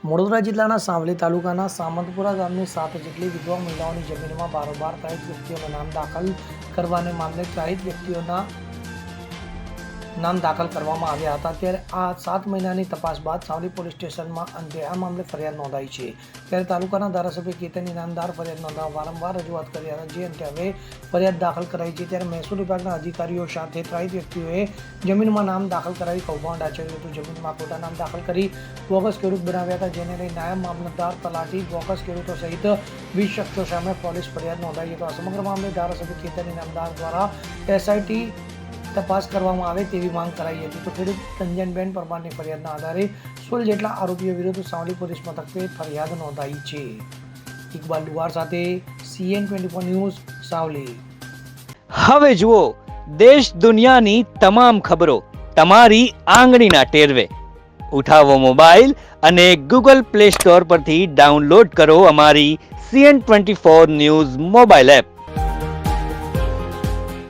વડોદરા જિલ્લાના સાંવલી તાલુકાના સામંતપુરા ગામની સાત જેટલી વિધવા મહિલાઓની જમીનમાં બારોબાર ત્રણ વ્યક્તિઓના નામ દાખલ કરવાને મામલે ત્રાહિત વ્યક્તિઓના નામ દાખલ કરવામાં આવ્યા હતા ત્યારે આ સાત મહિનાની તપાસ બાદ સાવલી પોલીસ સ્ટેશનમાં અંતે આ મામલે ફરિયાદ નોંધાઈ છે. ત્યારે તાલુકાના ધારાસભ્ય કેતન ઇનામદાર ફરિયાદ નોંધવા વારંવાર રજૂઆત કરી હતા જે અંતે હવે ફરિયાદ દાખલ કરાઈ છે ત્યારે મહેસૂલ વિભાગના અધિકારીઓ સાથે ત્રણ વ્યક્તિઓએ જમીનમાં નામ દાખલ કરાવી કૌભાંડ આચર્યું હતું. જમીનમાં ખોટા નામ દાખલ કરી બોગસ ખેડૂત બનાવ્યા હતા, જેને લઈ નાયબ મામલતદાર તલાટી, બોગસ ખેડૂતો સહિત વીસ શખ્સો સામે પોલીસ ફરિયાદ નોંધાઈ હતી. આ સમગ્ર મામલે ધારાસભ્ય કેતન ઇનામદાર દ્વારા એસઆઈટી તપાસ કરવામાં આવે તેવી માંગ કરાઈ હતી. તો ખેડૂત રંજનબેન પરમારની ફરિયાદના આધારે સોળ જેટલા આરોપીઓ વિરુદ્ધ સાવલી પોલીસ મથકે ફરિયાદ નોંધાઈ છે. ઇકબાલ દુવાર સાથે CN twenty four news, Savli. હવે જુઓ, દેશ દુનિયાની તમામ ખબરો તમારી આંગળીના ટેરવે. ઉઠાવો મોબાઈલ અને ગૂગલ પ્લે સ્ટોર પરથી ડાઉનલોડ કરો અમારી CN twenty four news mobile app.